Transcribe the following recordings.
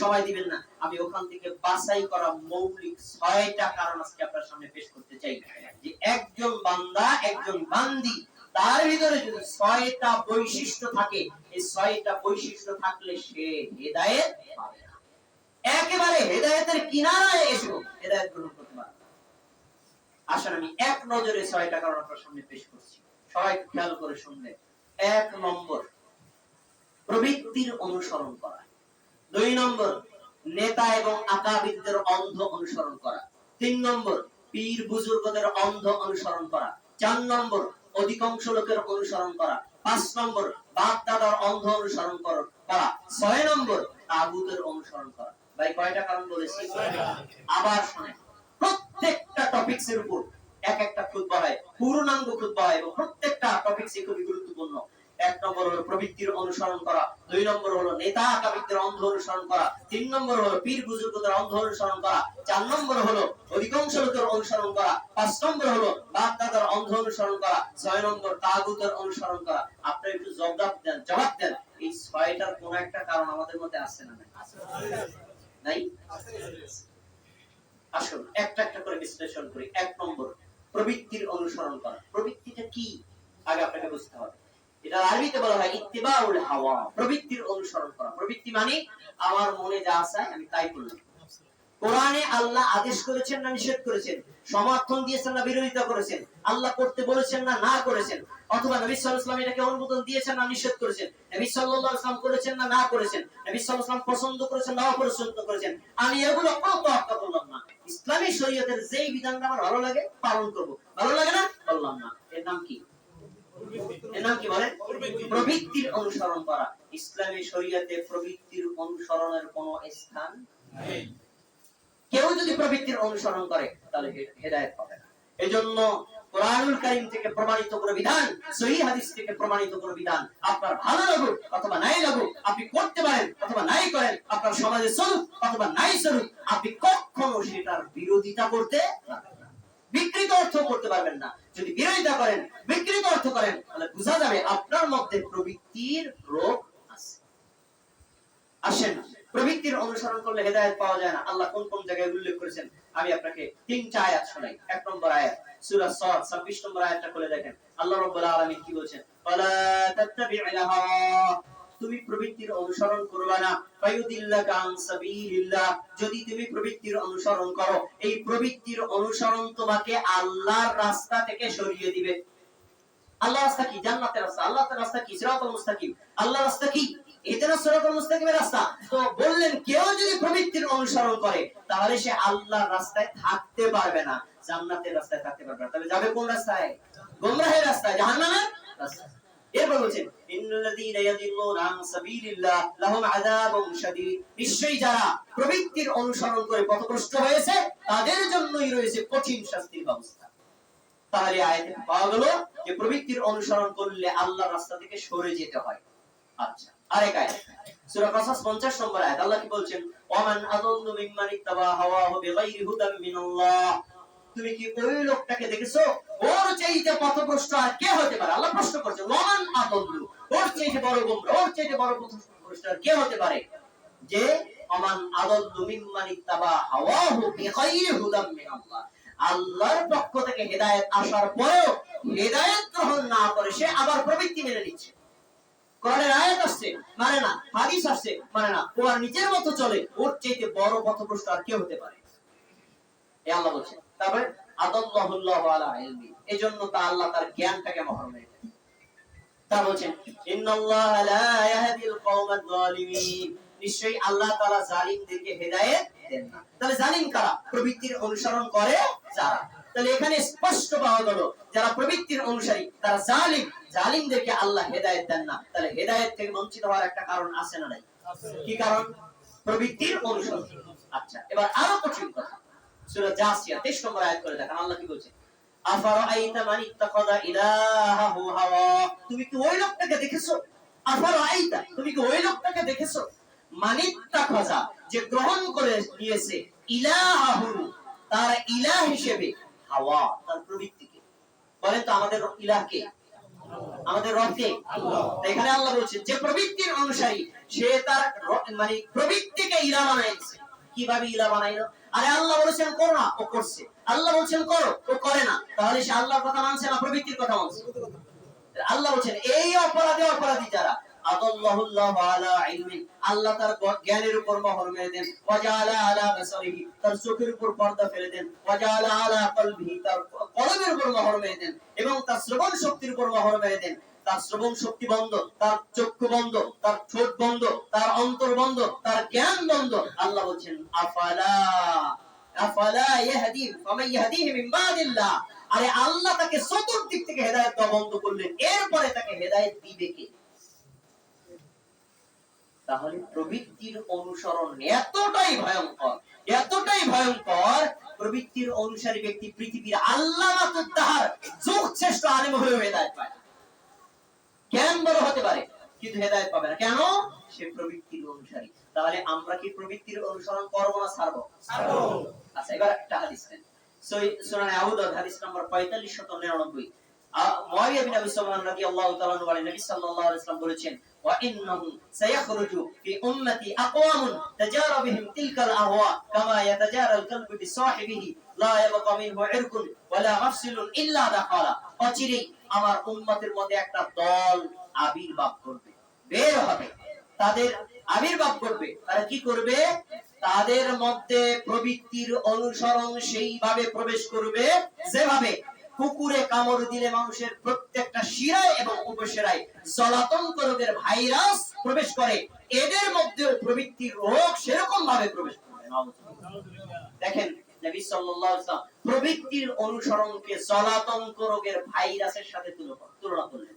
সময় দিবেন না। আমি ওখান থেকে বাছাই করা মৌলিক ছয়টা কারণ আজকে আপনার সামনে পেশ করতে চাই। যে একজন বান্দা, একজন বান্দি, তার ভিতরে যদি ছয়টা বৈশিষ্ট্য থাকে, এই ছয়টা বৈশিষ্ট্য থাকলে সে হেদায়েত পাবে না। একেবারে হেদায়েতের কিনারায় এসো, হেদায়েত গ্রহণ করতে পারবে না। আসলে আমি এক নজরে ছয়টা কারণ আপনার সামনে পেশ করছি। সবাই খেয়াল করে শুনবেন এক নম্বর, প্রবৃত্তির অনুসরণ করা। দুই নম্বর, নেতা এবং আকাবিদদের অন্ধ অনুসরণ করা। তিন নম্বর, পীর বুজুর্গদের অন্ধ অনুসরণ করা। চার নম্বর, অধিকাংশ লোকের অনুসরণ করা। পাঁচ নম্বর বাপ দাদার অন্ধ অনুসরণ করা ছয় নম্বর, তাগুতের অনুসরণ করা। ভাই, কয়টা কারণ বলেছি? আবার শুনে প্রত্যেকটা টপিকস এর উপর এক একটা খুতবা হয়। পূর্ণাঙ্গ খুতবা হয় এবং প্রত্যেকটা টপিকস খুবই গুরুত্বপূর্ণ। এক নম্বর হলো প্রবৃত্তির অনুসরণ করা। দুই নম্বর হলো নেতা কাবিকদের অন্ধ অনুসরণ করা তিন নম্বর হলো পীর বুজুর্গদের অন্ধ অনুসরণ করা চার নম্বর হলো অধিকাংশ লোকের অনুসরণ করা পাঁচ নম্বর হলো বাপ দাদার অন্ধ অনুসরণ করা ছয় নম্বর তাগুতের অনুসরণ করা। আপনি একটু জবাব দেন জবাব দেন। এই ছয়টার কোন একটা কারণ আমাদের মধ্যে আছে না? নাই? আসুন একটা একটা করে বিশ্লেষণ করি। এক নম্বর প্রবৃত্তির অনুসরণ করা। প্রবৃত্তিটা কি? আগে আপনাকে বুঝতে হবে। এটা আরবিতে বলা হয় ইত্তিবাউল হাওয়া, প্রবৃত্তির অনুসরণ করা। প্রবৃত্তি মানে আমার মনে যা চায় আমি তাই করলাম। কোরআনে আল্লাহ আদেশ করেছেন না নিষেধ করেছেন, সমর্থন দিয়েছেন না বিরোধিতা করেছেন, আল্লাহ করতে বলেছেন না না করেছেন, অথবা নবী সাল্লাল্লাহু এটাকে অনুমোদন দিয়েছেন না নিষেধ করেছেন, নবী সাল্লাল্লাহু আলাইহি করেছেন না না করেছেন, নবী সাল্লাল্লাহু পছন্দ করেছেন না অপছন্দ করেছেন, আমি এগুলো কোনো তোয়াক্কা করলাম না। ইসলামী শরীয়তের যেই বিধানটা আমার ভালো লাগে, পালন করব। ভালো লাগে না? করলাম না। এর নাম কি? প্রবৃত্তির অনুসরণ করা। ইসলামী শরীয়তে প্রবৃত্তির অনুসরণের কোনো স্থান কেউ যদি প্রবৃত্তির অনুসরণ করে, তাহলে হেদায়েত পাবে না। এজন্য কোরআনুল থেকে প্রমাণিত বিধান হাদিস থেকে প্রমাণিত বিধান আপনার ভালো লাগুক অথবা নাই লাগুক, আপনি করতে পারেন অথবা নাই করেন, আপনার সমাজে চলুক অথবা নাই চলুক, আপনি কখনো সেটার বিরোধিতা করতে বিকৃত অর্থ করতে পারবেন না। যদি বিরোধিতা করেন, বিকৃত অর্থ করেন, তাহলে বোঝা যাবে আপনার মধ্যে প্রবৃত্তির রোগ আছে। আসেন, প্রবৃত্তির অনুসরণ করলে হেদায়ত পাওয়া যায় না। আল্লাহ কোন কোন জায়গায় উল্লেখ করেছেন? আমি আপনাকে তিনটা আয়াত শোনাই। এক নম্বর আয়াত, সূরা সাদ 26 নম্বর আয়াতটা খুলে দেখেন। আল্লাহ রাব্বুল আলামিন কি বলেছেন? ফালা তাত্তাবি'ল তুমি প্রবৃত্তির অনুসরণ করবে না। যদি তুমি প্রবৃত্তির অনুসরণ করো, এই প্রবৃত্তির অনুসরণ তোমাকে আল্লাহর রাস্তা থেকে সরিয়ে দিবে। আল্লাহ রাস্তা কি? জান্নাতের রাস্তা। আল্লাহর রাস্তা কি? সিরাতুল মুস্তাকিম। আল্লাহর রাস্তা কি? তো বললেন, কেউ যদি প্রবৃত্তির অনুসরণ করে, তাহলে সে রাস্তায় থাকতে পারবে না। রাস্তায় থাকতে পারবে তাহলে যাবে রাস্তায়? রাস্তায়। রাস্তায়। এরপর বলছেন নিশ্চয়ই যারা প্রবৃত্তির অনুসরণ করে পথভ্রষ্ট হয়েছে, তাদের জন্যই রয়েছে কঠিন শাস্তির ব্যবস্থা। তাহলে আয়াতে পাওয়া গেল? যে প্রবৃত্তির অনুসরণ করলে আল্লাহর রাস্তা থেকে সরে যেতে হয়। আচ্ছা আরেক আয়াত। সূরা কাসাস 50 নম্বর আয়াত। আল্লাহ কি বলছেন? ওয়ামান আদাল্লু মিম্মান ইত্তাবা হাওয়াহু বিগাইরি হুদাম মিনাল্লাহ। তুমি কি ওই লোকটাকে দেখেছ? ওর চাইতে পথভ্রষ্ট আর কে হতে পারে? আল্লাহ প্রশ্ন করছে ওয়ামান আদাল্লু? ওর চাইতে বড় গোমরা, ওর চাইতে বড় পথভ্রষ্ট আর কে হতে পারে? যে বিগাইরি হুদাম মিনাল্লাহ। আল্লাহর পক্ষ থেকে হেদায়েত আসার পরেও হেদায়েত গ্রহণ না করে সে আবার প্রবৃত্তি মেনে নিচ্ছে। কোরআনের আয়াত আসছে মানে না, হাদিস আসছে মানে না ও আর নিজের মতো চলে, ওর চাইতে বড় পথভ্রষ্ট আর কে হতে পারে? এ আল্লাহ আলা ইলমি, এজন্য তা আল্লাহ তার জ্ঞানটাকে মহরম তা বলছেন, ইন্নাল্লাহ লা ইয়াহদিল জালিমিন নিশ্চয়ই আল্লাহ তাআলা জালিমদেরকে হেদায়েত দেন না। তাহলে জালিম কারা? প্রবৃত্তির অনুসরণ করে যারা। তাহলে এখানে স্পষ্ট পাওয়া গেল, যারা প্রবৃত্তির অনুসারী, তারা জালিম। জালিমদেরকে আল্লাহ হেদায়েত দেন না। তাহলে হেদায়েত থেকে বঞ্চিত হওয়ার একটা কারণ আছে না নাই? কি কারণ? প্রবৃত্তির অনুসরণ। আচ্ছা এবার আরও কঠিন কথা। সূরা জাসিয়া 23 নম্বর আয়াত করে দেখেন আল্লাহ কি বলছে? আফারাআইতা মান ইত্তাখাযা ইলাহাহু হাওয়া? তুমি কি ওই লোকটাকে দেখেছ? আফারাআইতা তুমি কি ওই লোকটাকে দেখেছ? মান ইত্তাখাযা যে গ্রহণ করে নিয়েছে ইলাহাহু তার ইলাহ হিসেবে হাওয়া তার প্রবৃত্তিকে। বলেন তো আমাদের ইলাহ কে? আমাদের রবকে এখানে আল্লাহ বলছেন যে প্রবৃত্তির অনুসারী সে তার মানে প্রবৃত্তিকে ইলা বানাইছে। কীভাবে ইলা বানাইলো? আরে আল্লাহ বলেছেন করো না, ও করছে। আল্লাহ বলছেন করো, ও করে না। তাহলে সে আল্লাহর কথা মানছে না, প্রবৃত্তির কথা মানছে? আল্লাহ বলছেন, এই অপরাধে অপরাধী যারা এবং তার শ্রবণ শক্তির উপর মোহর মেরে দেন। তার শ্রবণ শক্তি বন্ধ, তার চক্ষু বন্ধ, তার ঠোঁট বন্ধ, তার অন্তর বন্ধ, তার জ্ঞান বন্ধ। আল্লাহ বলছেন, আফালা আফালা ইয়াহদি ইয়াহদিহি মিন বাদিল্লাহ। আরে আল্লাহ তাকে থেকে হেদায়েত বন্ধ করলেন, এরপরে তাকে হেদায়েত দিবে কে? তাহলে প্রবৃত্তির অনুসরণ এতটাই ভয়ঙ্কর এতটাই ভয়ঙ্কর, প্রবৃত্তির অনুসারী ব্যক্তি পৃথিবীর আল্লাহ শ্রেষ্ঠ আলেম হয়েও হেদায়েত পায়। জ্ঞান বড় হতে পারে, কিন্তু হেদায়েত পাবে না। কেন? সে প্রবৃত্তির অনুসারী। তাহলে আমরা কি প্রবৃত্তির অনুসরণ করব না ছাড়বো? আচ্ছা এবার একটা হাদিস নেন। সুনানে আবু হাদিস নম্বর 4599 মুয়াবিয়া বিন আবি রাদিয়াল্লাহু তাআলা নবী সাল্লাল্লাহু আলাইহি ওয়াসাল্লাম বলেছেন, ওয়া ইন্নাহু ফি উম্মতি আকওয়ামুন তিলকাল আহওয়া, কামা কলবু বিসাহিবিহি, লা ইয়াবকা মিনহু ইরকুন ওয়ালা মাফসিলুন ইল্লা দাখালা। অচিরেই আমার উম্মতের মধ্যে একটা দল আবির্ভাব করবে বের হবে। তাদের আবির্ভাব করবে তারা কি করবে? তাদের মধ্যে প্রবৃত্তির অনুসরণ সেইভাবে প্রবেশ করবে যেভাবে কুকুরে কামড় দিলে মানুষের প্রত্যেকটা শিরায় এবং উপশিরায় জলাতঙ্ক রোগের ভাইরাস প্রবেশ করে। এদের মধ্যে প্রবৃত্তির রোগ সেরকম ভাবে প্রবেশ করবে দেখেন, নবী সাল্লাল্লাহু আলাইহি প্রবৃত্তির অনুসরণকে জলাতঙ্ক রোগের ভাইরাসের সাথে তুলনা করলেন।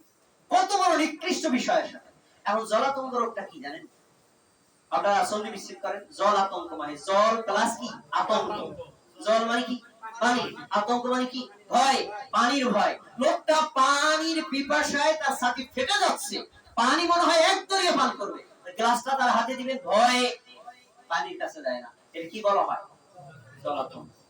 কত বড় নিকৃষ্ট বিষয়ের সাথে। এখন জলাতঙ্ক রোগটা কি জানেন? আপনারা সন্ধি বিচ্ছেদ করেন। জল আতঙ্ক মানে জল প্লাস কি? আতঙ্ক। জল মানে কি? পানি। আতঙ্ক মানে কি? ভয়। পানির ভয়। লোকটা পানির পিপাসায় তার সাথে ফেটে যাচ্ছে। পানি মনে হয় এক দরিয়ে পান করবে। গ্লাসটা তার হাতে দিবেন ভয়ে। পানির কাছে যায় না। এর কি বলা হয়? জলাতঙ্ক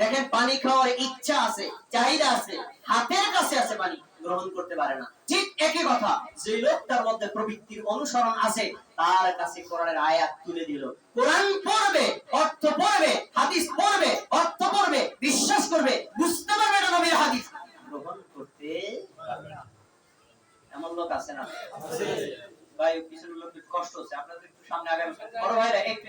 দেখেন পানি খাওয়ার ইচ্ছা আছে চাহিদা আছে হাতের কাছে আছে পানি গ্রহণ করতে পারে না। ঠিক একই কথা যে লোকটার মধ্যে প্রবৃত্তির অনুসরণ আছে তার কাছে কোরআনের আয়াত তুলে দিল। কোরআন পড়বে অর্থ পড়বে হাদিস পড়বে অর্থ পড়বে বিশ্বাস করবে বুঝতে পারবে না নবীর হাদিস। গ্রহণ করতে এমন লোক আছে না? ভাই পিছনের লোক একটু কষ্ট হচ্ছে আপনাদের একটু সামনে আগামী বড় ভাইরা একটু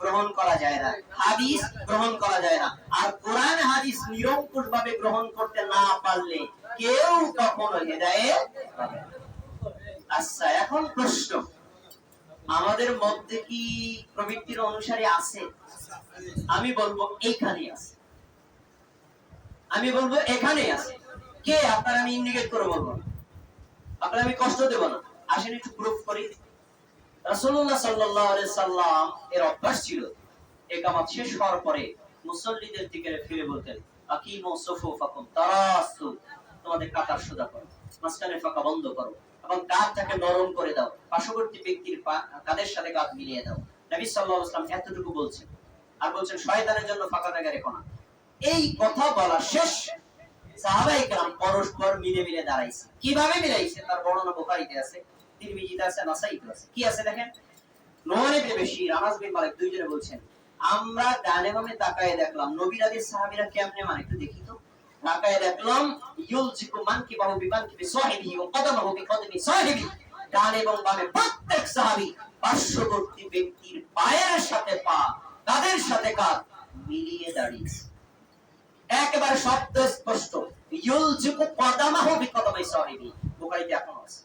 গ্রহণ করা যায় না। হাদিস গ্রহণ করা যায় না। আর কোরআন হাদিস নিরঙ্কুশ ভাবে গ্রহণ করতে না পারলে কেউ কখনো হেদায়েত আচ্ছা এখন প্রশ্ন। আমাদের মধ্যে কি প্রবৃত্তির অনুসারে আছে? আমি বলব এইখানে আছে। আমি বলব এখানে আছে। কে? আপনার আমি ইন্ডিকেট করে বলব। আপনার আমি কষ্ট দেব না। আসেন একটু প্রুফ করি। সাল্লাম এর অভ্যাস ছিল শেষ হওয়ার পরে মুসল্লিদের দিকে ফিরে বলতেন তোমাদের কাতার সোজা করো ফাঁকা বন্ধ করো এবং কাঁধটাকে নরম করে দাও, পার্শ্ববর্তী ব্যক্তির কাঁধের সাথে কাঁধ মিলিয়ে দাও। নবী এতটুকু বলছেন, আর বলছেন, শয়তানের জন্য ফাঁকা জায়গা রেখো না। এই কথা বলা শেষ সাহাবাই পরস্পর মিলে মিলে দাঁড়াইছে। কীভাবে মিলাইছে? তার বর্ণনা বোখারিতে আছে। তিরমিজিতে আছে নাসাইতে আছে। কি আছে দেখেন? নোমান ইবনে বেশির আনাস বিন মালিক দুইজনে বলছেন, আমরা ডানে বামে তাকায় দেখলাম, নবীর আদি সাহাবীরা কেমনে মানে একটু দেখি তো। তাকায় দেখলাম, ইউলজিকু মানকি বাহু বিমানকি বিসাহিবিহি ওয়া কদমাহু বিকদমি সাহিবি ডান এবং বামে প্রত্যেক সাহাবী পার্শ্ববর্তী ব্যক্তির পায়ের সাথে পা, তাদের সাথে কাঁধ মিলিয়ে দাঁড়িয়েছে। একেবারে শব্দ স্পষ্ট, ইউলজিকু কদামাহু বিকদমি সাহিবি বুখারীতে এখন আছে।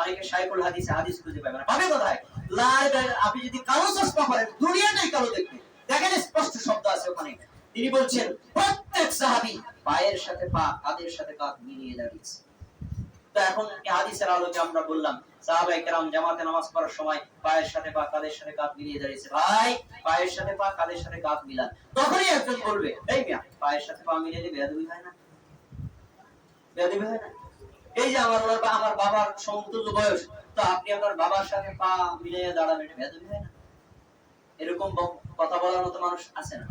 অনেকে শাইখুল হাদিসে হাদিস খুঁজে পাবে না। পাবে কোথায়? লাল আপনি যদি কালো চশমা দুনিয়াটাই কালো দেখেন, স্পষ্ট শব্দ আছে ওখানে। তিনি বলছেন, প্রত্যেক সাহাবী পায়ের সাথে পা সাথে কাঁধ মিলিয়ে দাঁড়িয়েছে। তো এখন হাদিসের আলোকে আমরা বললাম, সাহাবায়ে কেরাম জামাতে নামাজ পড়ার সময় পায়ের সাথে পা কাদের সাথে কাঁধ মিলিয়ে দাঁড়িয়েছে। ভাই, পায়ের সাথে পা কাদের সাথে কাঁধ মিলান। তখনই একজন বলবে, এই মিয়া, পায়ের সাথে পা মিলিয়ে বেয়াদবি হয় না? বেয়াদবি হয় না? এই যে আমার বা আমার বাবার সমতুল্য বয়স, তো আপনি আপনার বাবার সাথে পা মিলিয়ে দাঁড়াবেন, এটা হয় না। এরকম কথা বলার মতো মানুষ আছে না?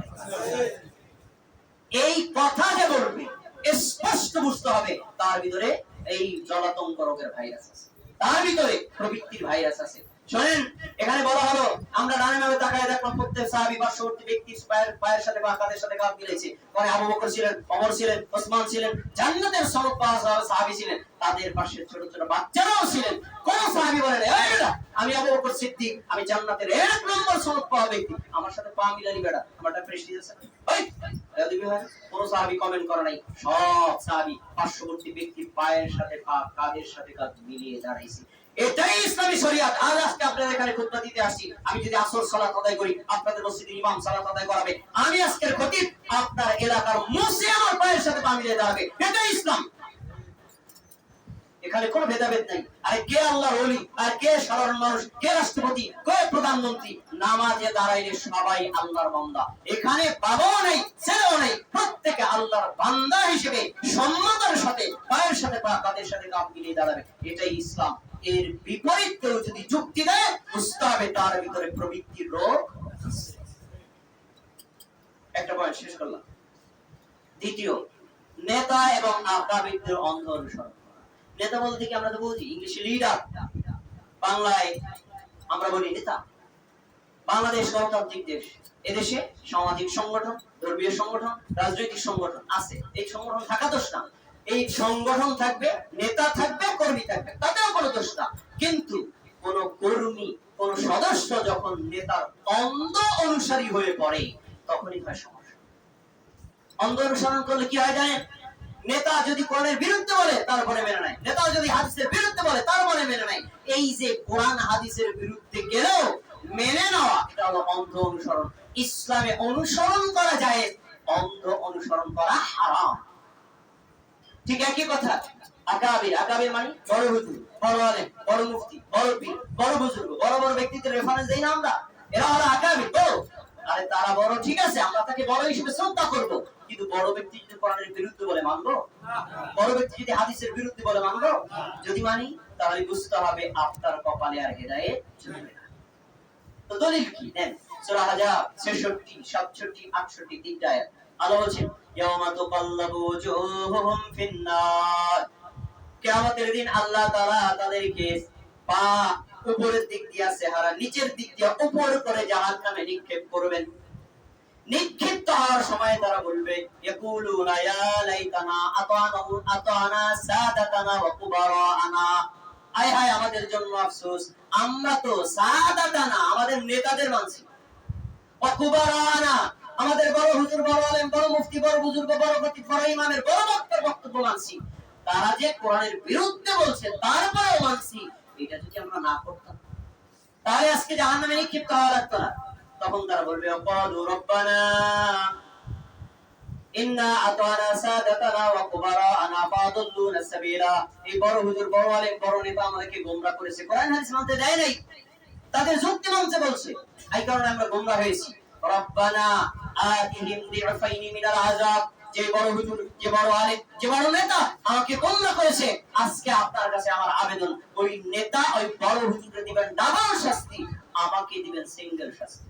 এই কথা যে বলবে, স্পষ্ট বুঝতে হবে, তার ভিতরে এই জলাতঙ্ক রোগের ভাইরাস আছে। তার ভিতরে প্রবৃত্তির ভাইরাস আছে। শোনেন, এখানে বলা হলো, আমরা নামে তাকায় দেখলাম প্রত্যেক সাহাবী পার্শ্ববর্তী ব্যক্তি পায়ের পায়ের সাথে বা সাথে কাঁধ মিলেছে। পরে আবু বকর ছিলেন, ওমর ছিলেন, ওসমান ছিলেন, জান্নাতের সাহাবী ছিলেন, তাদের পাশে ছোট ছোট বাচ্চারাও ছিলেন। কোন সাহাবী বলেন আমি আবু বকর সিদ্দিক, আমি জান্নাতের এক নম্বর ব্যক্তি। আমার সাথে পা মিলানি হয় না? কোন সাহাবী কমেন্ট করে নাই, সব সাহাবী পার্শ্ববর্তী ব্যক্তি পায়ের সাথে পা সাথে মিলিয়ে দাঁড়াইছে। এটাই ইসলামী শরিয়াত। আজ আজকে আপনাদের এখানে দিতে আসছি আমি যদি সালাত আদায় করি, আপনাদের ইমাম সালাত আদায় করাবে। আমি আজকের আপনার এলাকার আমার পায়ের সাথে পা মিলিয়ে দাঁড়াবে। এটাই ইসলাম। এখানে কোনো ভেদাভেদ নাই। আরে কে আর কে সাধারণ মানুষ, কে রাষ্ট্রপতি, কে প্রধানমন্ত্রী? নামাজে দাঁড়াইলে সবাই আল্লাহর বান্দা। এখানে বাবাও নেই, ছেলেও নেই। প্রত্যেকে আল্লাহর বান্দা হিসেবে সম্মানের সাথে, পায়ের সাথে পা সাথে কাপ মিলিয়ে দাঁড়াবে। এটাই ইসলাম। এর বিপরীত কেউ যদি যুক্তি দেয় বুঝতে হবে তার ভিতরে প্রবৃত্তির রোগ একটা পয়েন্ট শেষ করলাম। দ্বিতীয়, নেতা এবং আকাবিদদের অন্ধ অনুসরণ নেতা বলতে কি আমরা তো বুঝি ইংলিশে লিডার বাংলায় আমরা বলি নেতা। বাংলাদেশ গণতান্ত্রিক দেশ। এদেশে সামাজিক সংগঠন, ধর্মীয় সংগঠন, রাজনৈতিক সংগঠন আছে। এই সংগঠন থাকা দোষ না। এই সংগঠন থাকবে, নেতা থাকবে, কর্মী থাকবে, তাতেও কোনো দোষ না। কিন্তু কোন কর্মী, কোন সদস্য যখন নেতার অন্ধ অনুসারী হয়ে পড়ে, তখনই হয় সমস্যা। অন্ধ অনুসরণ করলে কি হয় জানেন? নেতা যদি কোরআনের বিরুদ্ধে বলে তারপরে মেনে নেয় নেতা যদি হাদিসের বিরুদ্ধে বলে তারপরে মেনে নেয় এই যে কোরআন হাদিসের বিরুদ্ধে গেলেও মেনে নেওয়া, এটা হলো অন্ধ অনুসরণ। ইসলামে অনুসরণ করা যায়, অন্ধ অনুসরণ করা হারাম। ঠিক একই কথা। আকাবির আকাবির মানে বড় হুজুর, বড় আলেম, বড় মুফতি, বড় পীর, বড় বুজুর্গ, বড় বড় ব্যক্তিদের রেফারেন্স দেই না আমরা। এরা হলো আকাবির বড় আরে তারা বড়, ঠিক আছে, আমরা তাকে বড় হিসেবে শ্রদ্ধা করব। কিন্তু বড় ব্যক্তি যদি কোরআনের বিরুদ্ধে বলে, মানবো? বড় ব্যক্তি যদি হাদিসের বিরুদ্ধে বলে, মানবো? যদি মানি, তাহলে বুঝতে হবে আপনার কপালে আর না। তো দলিল কি? দেন সূরা হাজাব 66 67 68 তিনটা আয়াত। আল্লাহ বলছেন কিয়ামতের দিন আল্লাহ তাআলা তাদেরকে পা উপরের দিক দিয়ে, চেহারা নিচের দিক দিয়ে উপর করে জাহান্নামে নিক্ষেপ করবেন। নিক্ষিপ্ত হওয়ার সময় তারা বলবে আমাদের জন্য আফসোস, আমরা তো সাদাতানা, আমাদের নেতাদের মানছি। ওয়া কুবারানা আমাদের বড় হুজুর, বড় আলেম, বড় মুফতি, বড় বুজুর্গ, বড় খতিব বড় ইমামের, বড় বক্তার বক্তব্য মানছি। তারা যে কোরআনের বিরুদ্ধে বলছে, তারপরেও মানছি, এটা যদি আমরা না করতাম। তাহলে আজকে জাহান্নামে নিক্ষিপ্ত হওয়া লাগতো না। তখন তারা বলবে রব্বানা, ইন্না আতানা সাদাতানা ওয়া ফাদুল্লুনা সাবিলা। এই বড় হুজুর, বড় আলেম, বড় নেতা আমাদেরকে গোমরা করেছে। কোরআন হাদিস মানতে দেয় নাই। তাদের যুক্তি বলছে। এই কারণে আমরা গোমরা হয়েছি। রব্বানা আযাব যে বড় হুজুর, যে বড় আলেম, যে বড় নেতা, আমাকে গোমরা করেছে। আজকে আপনার কাছে আমার আবেদন, ওই নেতা, ওই বড় হুজুরকে দিবেন ডাবল শাস্তি, আমাকে দিবেন সিঙ্গেল শাস্তি।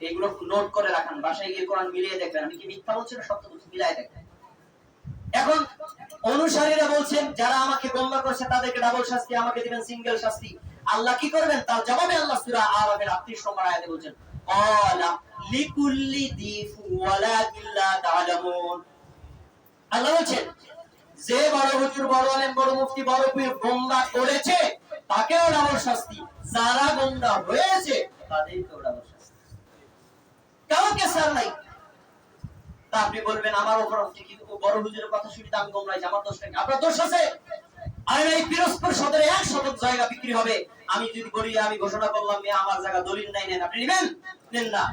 এগুলো নোট করে রাখান, বাসায় গিয়ে কোরআন মিলিয়ে দেখবেন। আমি কি মিথ্যা বলছি না সত্য বলছি? মিলাই দেখবেন। এখন অনুসারীরা বলছেন, যারা আমাকে গোমরা করেছে, তাদেরকে ডাবল শাস্তি, আমাকে দিবেন সিঙ্গেল শাস্তি। আল্লাহ কি করবেন? তার জবাবে আল্লাহ সূরা আরাফের 38 নম্বর আয়াতে বলছেন যে বড় হুজুর বড় বড় মুফতি বড় পীর করেছে, তাকেও ডাবল শাস্তি। যারা হয়েছে, তাদেরকেও ডাবল নাই। তা আপনি বলবেন, আমার বড় হুজুরের কথা শুনি আমি গোমরাই আমার দোষ নাকি আপনার দোষ আছে? আরে এই আমি যদি বলি, আমি ঘোষণা করলাম আমার জায়গা দলিল নাই, নেন, আপনি নেবেন? নেন না।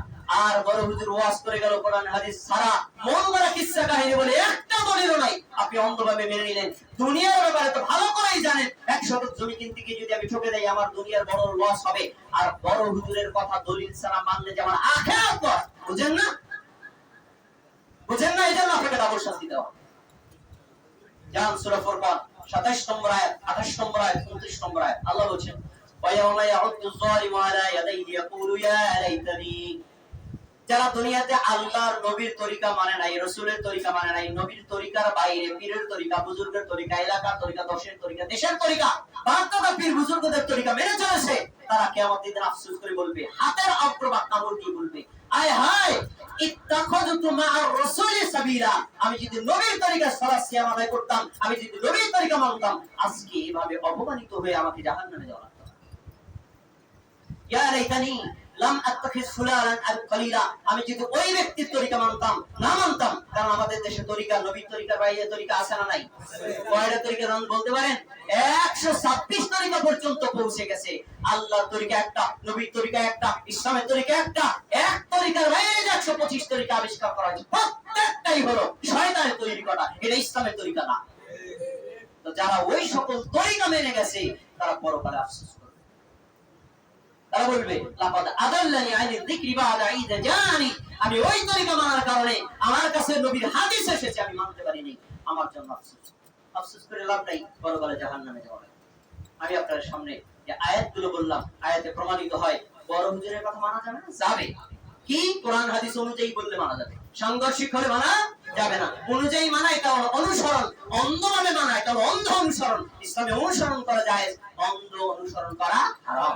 আর বড় হুজুর ওয়াজ করে গেল কোরআন হাদিস সারা মন কিচ্ছা কাহিনী বলে একটা দলিলও নাই। আপনি অন্ধভাবে মেনে নিলেন। দুনিয়ার ব্যাপারে তো ভালো করেই জানেন। এক শতক জমি কিনতে গিয়ে যদি আমি ঠকে দেই আমার দুনিয়ার বড় লস হবে। আর বড় হুজুরের কথা দলিল ছাড়া মানলে যে আমার আখেরাত লস বুঝেন না? বুঝেন না? এই জন্য আপনাকে ডাবল শাস্তি দেওয়া। যান, সূরা ফুরকান। 27 নম্বর আয়াত 28 নম্বর আয়াত 29 নম্বর আয়াত আল্লাহ বলেন ويوم يعض الظالم على يديه يقول يا ليتني যারা দুনিয়াতে আল্লাহর নবীর তরিকা মানে নাই রসুলের তরিকা মানে নাই নবীর তরিকার বাইরে পীরের তরিকা বুজুর্গের তরিকা এলাকার তরিকা দশের তরিকা দেশের তরিকা বাধ্যতা পীর বুজুর্গদের তরিকা মেনে চলেছে তারা কেমন দিন আফসোস করে বলবে হাতের অগ্রবাদ কামড় দিয়ে বলবে আয় হায় আমি যদি নবীর তরিকা সালাত সিয়াম করতাম, আমি যদি নবীর তরিকা মানতাম, আজকে এভাবে অপমানিত হয়ে আমাকে জাহান্নামে যাওয়া লাগতো। আমি ওই ব্যক্তির তরিকা মানতাম, না মানতাম, কারণ আমাদের দেশে তরিকা, নবীর তরিকা না নাই? তরিকা বলতে পারেন 126 তরিকা পর্যন্ত পৌঁছে গেছে। তরিকা একটা, নবীর তরিকা একটা, ইসলামের তরিকা একটা, এক যে 125 তরিকা আবিষ্কার করা হয়েছে। প্রত্যেকটাই হলো শয়তানের তৈরি করা, এটা ইসলামের তরিকা না। যারা ওই সকল তরিকা মেনে গেছে, তারা পরকালে আফসোস তারা বলবে, লাকাদ আদাল্লানি যিকরি বাদা জানি। আমি ওই তরিকা মানার কারণে আমার কাছে নবীর হাদিস এসেছে, আমি মানতে আমার জন্য আফসোস। আফসোস করে লাভ নাই পরকালে জাহান্নামে যাওয়া আমি সামনে যে আয়াতগুলো বললাম, আয়াতে প্রমাণিত হয় বড় হুজুরের কথা মানা যাবে না? যাবে। কি? কোরআন, হাদিস অনুযায়ী বললে মানা যাবে। সাংঘর্ষিক হলে মানা যাবে না। অনুযায়ী মানা, এটা অনুসরণ। অন্ধভাবে মানা, এটা অন্ধ অনুসরণ। ইসলামে অনুসরণ করা যায় অন্ধ অনুসরণ করা হারাম।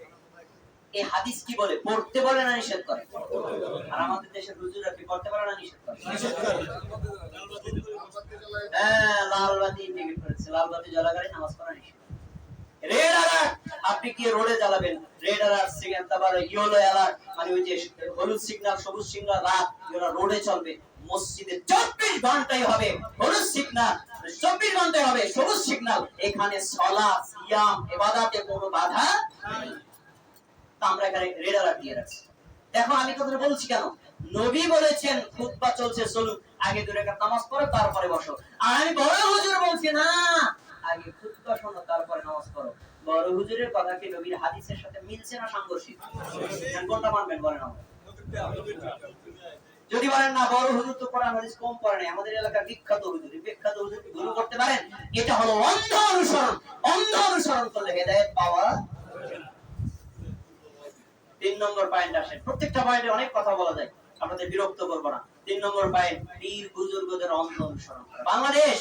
এই হাদিস কি বলে? পড়তে বলে না নিষেধ করে। আর আমাদের দেশের হুজুররা কি পড়তে পারে না নিষেধ করে? হ্যাঁ লাল বাতি ইন্ডিকেট করেছে লাল বাতি জ্বালাগারে নামাজ পড়া নিষেধ। রেড অ্যালার্ট আপনি কি রোডে জ্বালাবেন? রেড অ্যালার্ট সিগন্যাল তারপরে ইয়েলো অ্যালার্ট মানে ওই যে হলুদ সিগন্যাল সবুজ সিগন্যাল রাত রোডে চলবে। মসজিদে চব্বিশ ঘন্টাই হবে হলুদ সিগন্যাল চব্বিশ ঘন্টায় হবে সবুজ সিগন্যাল এখানে সলা সিয়াম এবাদাতে কোনো বাধা নেই। আমরা এখানে দিয়ে রাখছি। দেখো আমি বলছি কেন? নবী বলেছেন, খুতবা চলছে, চলুক, আগে নামাজ পড়ো, তারপরে বসো। আর আমি বড় হুজুর বলছি, না, আগে খুতবা শোনো, তারপরে নামাজ পড়ো। বড় হুজুরের কথা কি নবীর হাদিসের সাথে মিলছে না সাংঘর্ষিক? কোনটা মানবেন বলেন যদি বলেন, না, বড় হুজুর তো কোরআন হাদিস কম পড়ে নাই, আমাদের এলাকার বিখ্যাত হুজুর বিখ্যাত হুজুর ভুল করতে পারেন? এটা হলো অন্ধ অনুসরণ। অন্ধ অনুসরণ করলে হেদায়েত পাওয়া তিন নম্বর পয়েন্ট আসেন। প্রত্যেকটা পয়েন্টে অনেক কথা বলা যায়। আপনাদের বিরক্ত করব না। তিন নম্বর পয়েন্ট পীর বুজুর্গদের অন্ধ অনুসরণ। বাংলাদেশ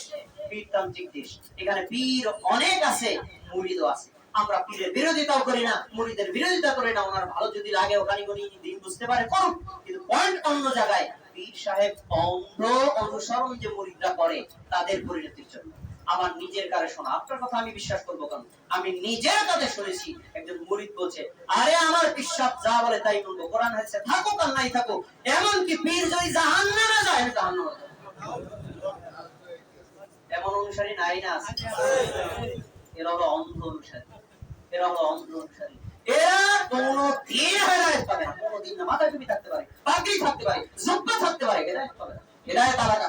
পীরতান্ত্রিক দেশ। এখানে পীর অনেক আছে, মুরিদও আছে। আমরা পীরের বিরোধিতাও করি না, মুরিদের বিরোধিতা করি না। ওনার ভালো যদি লাগে, ওখানে উনি দিন বুঝতে পারে করুন কিন্তু পয়েন্ট অন্য জায়গায়, পীর সাহেব অন্ধ অনুসরণ যে মুরিদরা করে, তাদের পরিণতির জন্য। আমার নিজের কারে শোনা। আপনার কথা আমি বিশ্বাস করব কেন? আমি নিজের কাছে শুনেছি, একজন মুরিদ বলছে, আরে আমার বিশ্বাস যা বলে তাই বলব কোরআন হাদিসে থাকুক আর নাই থাকুক এমন কি পীর যদি জাহান্নামে যায় জাহান্নামে এমন অনুসারী নাই না আছে। এরা হলো অন্ধ অনুসারী। এরা হলো অন্ধ অনুসারী। এরা কোনো দিন হেদায়েত পাবে না। না। মাথায় থাকতে পারে, পাগড়ি থাকতে পারে, জুব্বা থাকতে পারে, হেদায়েত পাবে না।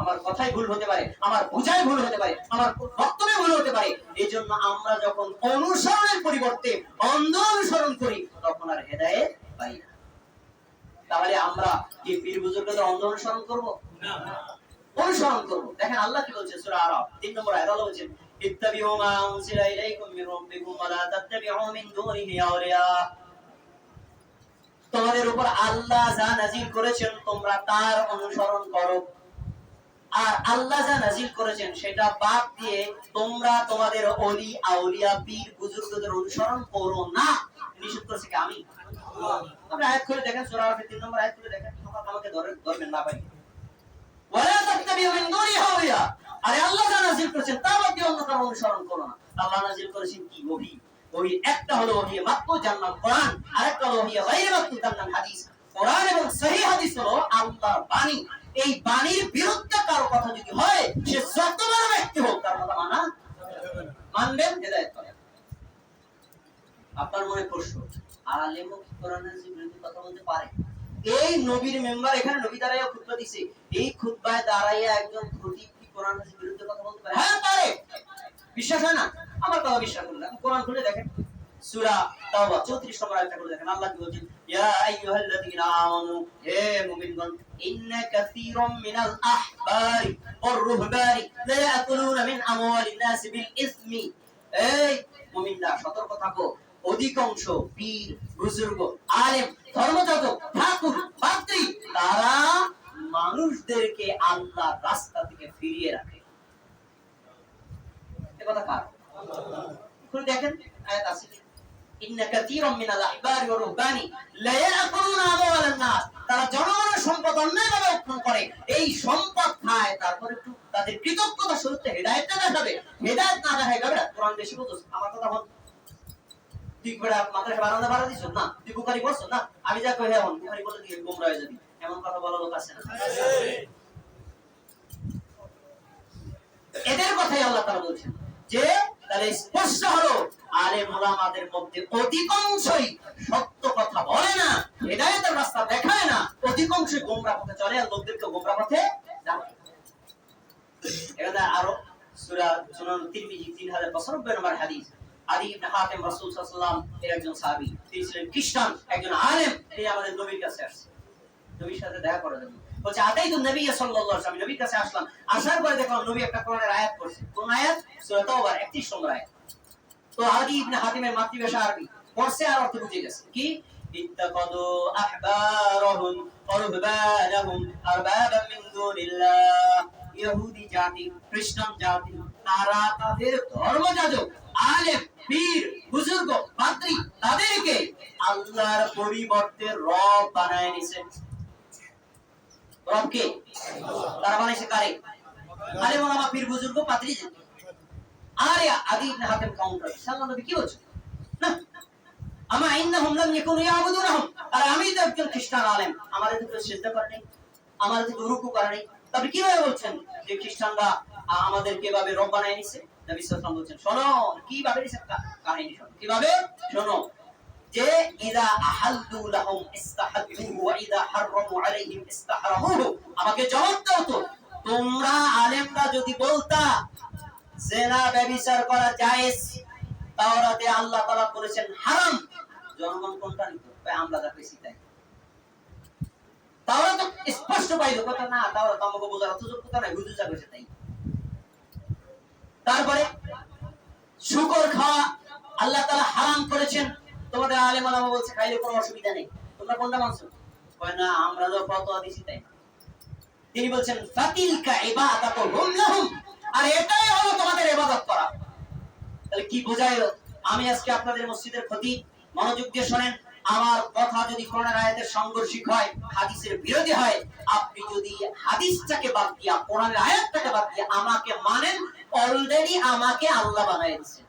আমার কথাই ভুল হতে পারে আমার বুঝাই ভুল হতে পারে আমার বক্তব্যে ভুল হতে পারে এই জন্য আমরা যখন অনুসরণের পরিবর্তে অন্ধ অনুসরণ করি তখন আর হেদায়েত পাই না। তাহলে আমরা কি পীর বুজুর্গদের অন্ধ অনুসরণ করব? অনুসরণ করব। দেখেন আল্লাহ কি বলছেন সূরা আরাফ 3 নম্বর আয়াত আল্লাহ বলছেন ইত্তাবিউ মা উনজিলা ইলাইকুম মির রাব্বিকুম ওয়া লা তাত্তাবিউ মিন দুনিহি আউলিয়া। তোমাদের উপর আল্লাহ যা নাজিল করেছেন তোমরা তার অনুসরণ করো। আর আল্লাহ যা নাজিল করেছেন সেটা বাদ দিয়ে তোমরা তোমাদের অলি, আউলিয়া, পীর, বুজুর্গদের অনুসরণ করো না। নিষেধ করেছে আমি। আপনি আয়াত করে দেখেন, সূরা আরাফের 3 নম্বর আয়াত করে দেখেন আমাকে ধরে ধরবেন না আরে আল্লাহ তা অন্য অনুসরণ করো করেছেন কি? একটা হলো কোরআন। আরেকটা হলো হাদিস। এবং হাদিস বাণী। এই বাণীর বিরুদ্ধে কারও কথা যদি হয়, সে যত বড় ব্যক্তি হোক, তার কথা মানা মানবেন, হেদায়েত করেন। আপনার মনে প্রশ্ন, আলেমও কি কোরআনের বিরুদ্ধে কথা বলতে পারে? এই নবীর মেম্বার এখানে নবী দাঁড়াইয়া খুতবা দিছে। এই খুতবায় দাঁড়াইয়া একজন খতিব কি কোরআন হাদিসের বিরুদ্ধে কথা বলতে পারে? হ্যাঁ পারে। বিশ্বাস হয় না? আমার কথা বিশ্বাস করুন। কোরআন খুলে দেখেন। সূরা তাওবা 34 নম্বর খুলে দেখেন, আল্লাহ ইয়া আইয়ুহাল্লাযীনা আমানু, হে মুমিনগণ, ইন্না মিনাল আহবারি ওয়ার লা ইয়াকুলুনা মিন নাস বিল ইসমি। এই মুমিনরা, সতর্ক থাকো। অধিকাংশ পীর, বুজুর্গ, আলেম ঠাকুর পাত্রী তারা মানুষদেরকে আল্লাহর রাস্তা থেকে ফিরিয়ে রাখে। এ কথা কার? দেখেন, আয়াত আছে ইন্না কাসীরাম মিনাল আহবারি ওয়ার রুহবানি লা ইয়াকুলুনা আমওয়ালান নাস তারা জনগণের সম্পদ অন্যায়ভাবে অর্পণ করে। এই সম্পদ খায়, তারপরে একটু তাদের কৃতজ্ঞতা স্বরূপ হেদায়েতটা দেখাবে। হেদায়েত না দেখায় না কোরআন বেশি বলতো আমার কথা হল তুই বেড়া মাথায় বারান্দা বাড়া দিছ না? তুই বুখারি পড়ছ না? আমি যা কই এখন বুখারি বলে দিয়ে গোমরা হয়ে যাবি। এমন কথা বলা লোক আছে না। এদের কথাই আল্লাহ তাআলা বলছেন যে তাহলে স্পষ্ট হলো আলে মোলামাদের মধ্যে অধিকাংশই সত্য কথা বলে না, হেদায়েতের রাস্তা দেখায় না, অধিকাংশই গোমরা পথে চলে আর লোকদেরকে গোমরা পথে এখানে আরও সূরা সুনান তিরমিজি 3095 নম্বর হাদিস, আদি ইবনে রাসূল সাল্লাল্লাহু আলাইহি একজন সাহাবী, তিনি ছিলেন খ্রিস্টান, একজন আলেম, তিনি আমাদের নবীর কাছে আসছেন নবীর সাথে দেখা করার জন্য। বলছে আতাই তো নবী সাল্লাল্লাহু আলাইহি নবীর কাছে আসলাম। আসার পরে দেখলাম নবী একটা কোরআনের আয়াত পড়ছে। কোন আয়াত? সূরা তাওবার 31 নম্বর আয়াত। তো আদি ইবনে হাতিমের মাতৃভাষা আরবি। পড়ছে আর অর্থ বুঝে গেছে। কি? ইহুদি জাতি জাতি, তারা তাদের ধর্মযাজক, আলেম, পীর, বুজুর্গ পাত্রী তাদেরকে আল্লাহর পরিবর্তে রব বানায় নিছে। রবকে। তারা বানাইছে কারে? আলেম ওলামা পীর বুজুর্গ পাত্রী আরে আদি ইবনে হাতেম কাউন্টার সাল্লাল্লাহু নবী কি বলছে? না। আমা ইন্নাহুম লাম ইয়াকুনু ইয়াবুদুনহুম। আর আমি তো একজন খ্রিস্টান আলেম। আমাদের তো সিজদা করে নাই। আমাদের তো রুকু করে নাই। তবে কীভাবে বলছেন যে খ্রিস্টানরা আমাদেরকে এভাবে রব বানায় নিছে? নবী সাল্লাল্লাহু বলছেন, শোনো, কীভাবে নিছে? কাহিনী শোনো। কীভাবে? শোনো। যে ইদা আহাল্লু লাহুম ওয়া ইদা আলাইহিম আমাকে জবাব দাও তো। তোমরা আলেমরা যদি বলতা, জেনা, ব্যভিচার করা জায়েজ, তাওরাতে আল্লাহ তাআলা করেছেন হারাম জনগণ কোনটা নিত? কয় আমরা যা পেছি তাই। স্পষ্ট পাইলো, কথা না আমাকে বোঝার নাই যা তাই। তারপরে, শুকর খাওয়া, আল্লাহ তাআলা হারাম করেছেন। তোমাদের আলেম ওলামা বলছে, খাইলে কোনো অসুবিধা নেই। তোমরা কোনটা মানছো? কয়, না, আমরা তো ফতোয়া দিছি তাই। তিনি বলছেন, ফাতিলকা ইবাদাতুহুম লাহুম। আর এটাই হলো তোমাদের ইবাদত করা। তাহলে কি বোঝায় আমি আজকে আপনাদের মসজিদের ক্ষতি, মনোযোগ দিয়ে শোনেন। আমার কথা যদি কোরআনের আয়াতের সাংঘর্ষিক হয়, হাদিসের বিরোধী হয়, আপনি যদি হাদিসটাকে বাদ দিয়া, কোরআনের আয়াতটাকে বাদ দিয়া আমাকে মানেন অলরেডি আমাকে আল্লাহ বানায় দিয়েছেন।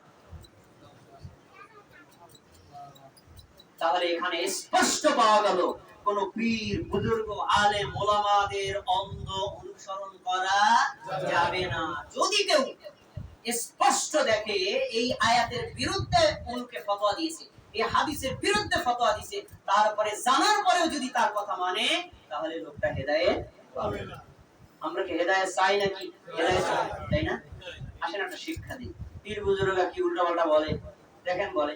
তাহলে এখানে স্পষ্ট পাওয়া গেল কোন পীর বুজুর্গ আলেম ওলামাদের অন্ধ অনুসরণ করা যাবে না। যদি কেউ স্পষ্ট দেখে এই আয়াতের বিরুদ্ধে অনুকে ফতোয়া দিয়েছে এই হাদিসের বিরুদ্ধে ফতোয়া দিয়েছে তারপরে জানার পরেও যদি তার কথা মানে তাহলে লোকটা হেদায়েত পাবে না। আমরা কি হেদায়েত চাই নাকি? হেদায়েত চাই, তাই না? আসেন একটা শিক্ষা দিই। পীর বুজুর্গরা কি উল্টা পাল্টা বলে? দেখেন বলে।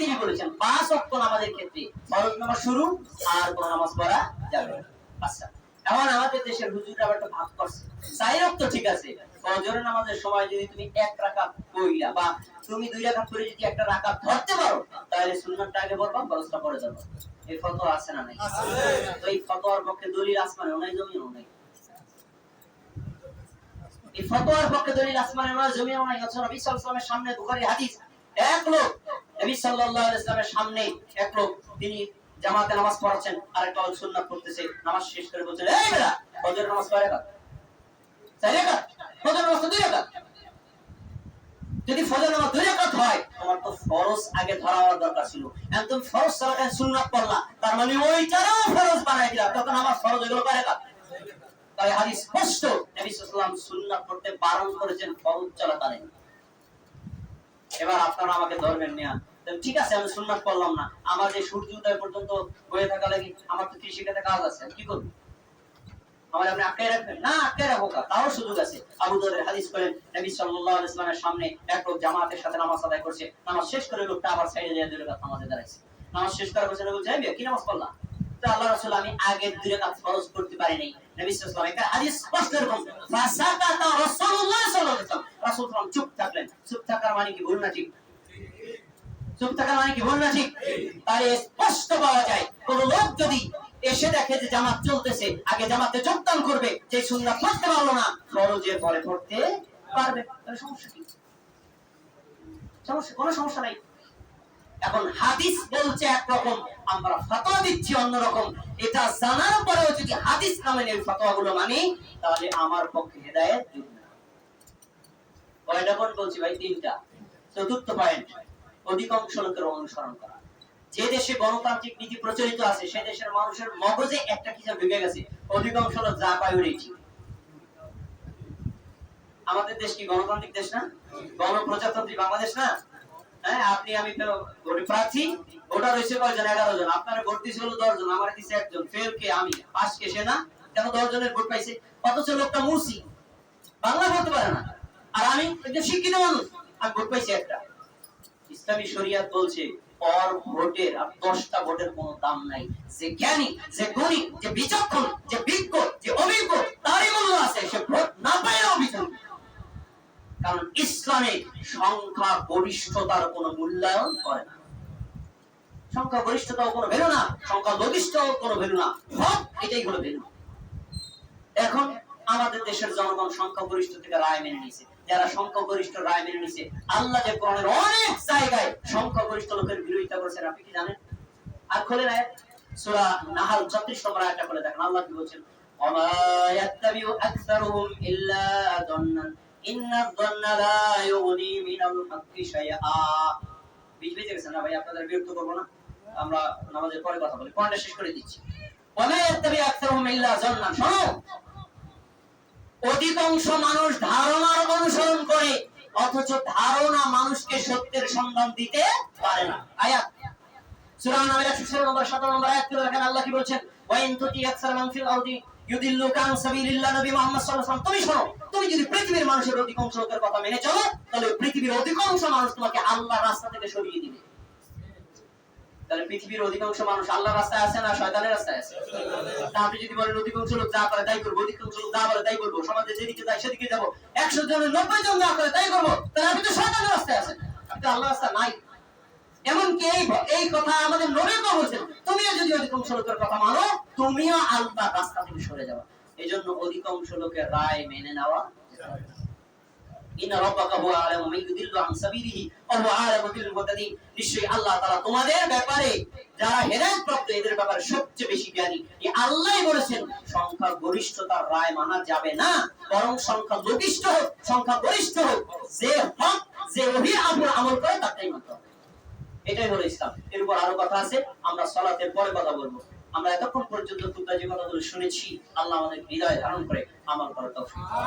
তিনি বলেছেন, পাঁচ নামাজের ক্ষেত্রে ফরজ নামাজ শুরু, আর কোন নামাজ পড়া যাবে। আচ্ছা এখন আমাদের দেশের হুজুররা একটা ভাব করছে। চাই ওয়াক্ত ঠিক আছে ফজরের নামাজের সময় যদি তুমি এক রাকাত পড়লা বা তুমি দুই রাকাত করে যদি একটা রাকাত ধরতে পারো তাহলে সুন্নাতটা আগে পড়বা ফরজটা পড়ে যাবে। এই ফতোয়া আছে না নাই? তো এই ফতোয়ার পক্ষে দলিল আসমানেও নাই জমিনেও নাই। এই ফতোয়ার পক্ষে দলিল আসমানের নয় জমিনেও নাই অথচ নবী সাল্লাল্লাহু আলাইহি সামনে বুখারীর হাদিস এক লোক নবী সাল্লাল্লাহু আলাইহি ওয়াসাল্লামের সামনে এক লোক তিনি জামাতে নামাজ পড়াচ্ছেন আর একটা সুন্নাত পড়তেছে নামাজ শেষ করে বলছেন এই বেটা ফজর নামাজ কয় রাকাত? চার রাকাত। ফজর নামাজ দুই রাকাত। যদি ফজর নামাজ দুই রাকাত হয় তোমার তো ফরজ আগে ধরা হওয়ার দরকার ছিল। তুমি ফরজ ছাড়া সুন্নাত পড়লা তার মানে ওইটারও ফরজ বানাই দিলা তখন আমার ফরজ কয় রাকাত? তাই স্পষ্ট। নবী সুন্নাত পড়তে বারণ করেছেন ফরজ এবার আপনারা আমাকে ধরবেন না ঠিক আছে, আমি সুন্নাত পড়লাম না। আমার যে সূর্য উদয় পর্যন্ত বয়ে থাকা লাগে, আমার তো কৃষিকাতে কাজ আছে। কি করব? আপনি আটকায় রাখবেন। না আটকায় রাখব কা তাও সুযোগ আছে। আবু হাদিস করেন নবী সাল্লাল্লাহু আলাইহি সামনে এক লোক জামাতের সাথে নামাজ আদায় করছে। নামাজ শেষ করে লোকটা আবার সাইডে দাঁড়াইছে। নামাজ শেষ করার পর বলছে "এই মেয়ে, কি নামাজ পড়লা? তো আল্লাহ রাসূল আমি আগে দুই রাকাত ফরজ করতে পারি নাই নবী সাল্লাল্লাহু আলাইহি হাদিস স্পষ্ট এরকম ফাসাকাতা রাসূলুল্লাহ সাল্লাল্লাহু আলাইহি রাসূল চুপ থাকলেন। চুপ থাকার মানে কি? ভুল না ঠিক? চুপ থাকার মানে কি? ভুল না ঠিক? তাহলে স্পষ্ট পাওয়া যায় কোন লোক যদি এসে দেখে যে জামাত চলতেছে, আগে জামাতে যোগদান করবে, যে সুন্নাত পড়তে পারল না, ফরজের পরে পড়তে পারবে সমস্যা কি? সমস্যা কোনো সমস্যা নাই। এখন হাদিস বলছে একরকম, আমরা ফতোয়া দিচ্ছি অন্যরকম। এটা জানার পরেও যদি হাদিস না মানে ফতোয়াগুলো মানি, তাহলে আমার পক্ষে হেদায়েত কয়টা পয়েন্ট বলছি ভাই? তিনটা। চতুর্থ পয়েন্ট অধিকাংশ লোকের অনুসরণ করা। যে দেশে গণতান্ত্রিক নীতি প্রচলিত আছে সে দেশের মানুষের মগজে একটা কিছু ঢুকে গেছে? অধিকাংশ লোক যা পায় ঠিক। আমাদের দেশ কি গণতান্ত্রিক দেশ না? গণপ্রজাতন্ত্রী বাংলাদেশ না? হ্যাঁ আপনি, আমি তো প্রার্থী, ভোটার হয়েছে কয়জন? এগারো জন। আপনার ভোট দিয়েছে হলো দশ জন, আমার দিছে একজন। ফেল কে? আমি। পাস কে? সে না? কেন দশ জনের ভোট পাইছে? অথচ লোকটা মুসি বাংলা বলতে পারে না। আর আমি একজন শিক্ষিত মানুষ, আমি ভোট পাইছি একটা। ইসলামী শরিয়াত বলছে পর ভোটের, আর দশটা ভোটের কোনো দাম নাই। যে জ্ঞানী, যে গুণী, যে বিচক্ষণ, যে বিজ্ঞ, যে অভিজ্ঞ, তারই মূল্য আছে, সে ভোট না পাইলেও বিচক্ষণ কারণ ইসলামে সংখ্যা গরিষ্ঠতার কোনো মূল্যায়ন করে না। সংখ্যা গরিষ্ঠতাও কোনো ভেলু না, সংখ্যা লঘিষ্ঠও কোনো ভেলু না। হক এটাই হলো ভেলু। এখন আমাদের দেশের জনগণ সংখ্যা গরিষ্ঠ থেকে রায় মেনে নিয়েছে। যারা সংখ্যা গরিষ্ঠ রায় মেনে নিয়েছে, আল্লাহ যে কোরআনের অনেক জায়গায় সংখ্যা গরিষ্ঠ লোকের বিরোধিতা করেছেন আপনি কি জানেন? আর খোলেন আয়াত সূরা নাহাল 36 নম্বর আয়াতটা খুলে দেখেন, আল্লাহ কি বলছেন? আমরা নামাজের পরে কথা বলি। পয়েন্টটা শেষ করে দিচ্ছি। অধিকাংশ মানুষ ধারণার অনুসরণ করে, অথচ ধারণা মানুষকে সত্যের সন্ধান দিতে পারে না। আয়াত। সূরা নামের 116 নম্বর 17 নম্বর আয়াত আল্লাহ কি বলছেন? ওয়াইন তুতি ফিল আরদি ইউদিল্লুকা আন সাবিলিল্লাহ নবী মুহাম্মদ সাল্লাল্লাহু আলাইহি তুমি শোনো, তুমি যদি পৃথিবীর মানুষের অধিকাংশ লোকের কথা মেনে চলো, তাহলে পৃথিবীর অধিকাংশ মানুষ তোমাকে আল্লাহর রাস্তা থেকে সরিয়ে দিবে। তাহলে পৃথিবীর অধিকাংশ মানুষ আল্লাহর রাস্তায় আছে না শয়তানের রাস্তায় আছে? তা আপনি যদি বলেন অধিকাংশ লোক যা করে তাই করব, অধিকাংশ লোক যা বলে তাই করব, সমাজে যেদিকে যায় সেদিকে যাব, একশো জনের নব্বই জন যা করে তাই করব, তাহলে আপনি তো শয়তানের রাস্তায় আছেন। আপনি আল্লাহ রাস্তা নাই। এমনকি এই এই কথা আমাদের নবীকে বলছেন, তুমিও যদি অধিকাংশ লোকের কথা মানো, তুমিও আল্লাহ রাস্তা থেকে সরে যাবা। এই জন্য অধিকাংশ লোকের রায় মেনে নেওয়া নিশ্চয়ই আল্লাহ তাআলা তোমাদের ব্যাপারে যারা এদের ব্যাপারে সবচেয়ে বেশি জ্ঞানী। এই আল্লাহই বলেছেন, সংখ্যা গরিষ্ঠতার রায় মানা যাবে না, বরং সংখ্যা লঘিষ্ঠ হোক, সংখ্যা গরিষ্ঠ হোক, যে হক, যে ওহির আমল করে, তাকেই এটাই হলো ইসলাম। আরও কথা আছে, আমরা সলাতের পরে কথা বলব। আমরা এতক্ষণ পর্যন্ত কথাগুলো শুনেছি, আল্লাহ আমাদের হৃদয় ধারণ করে আমার দান।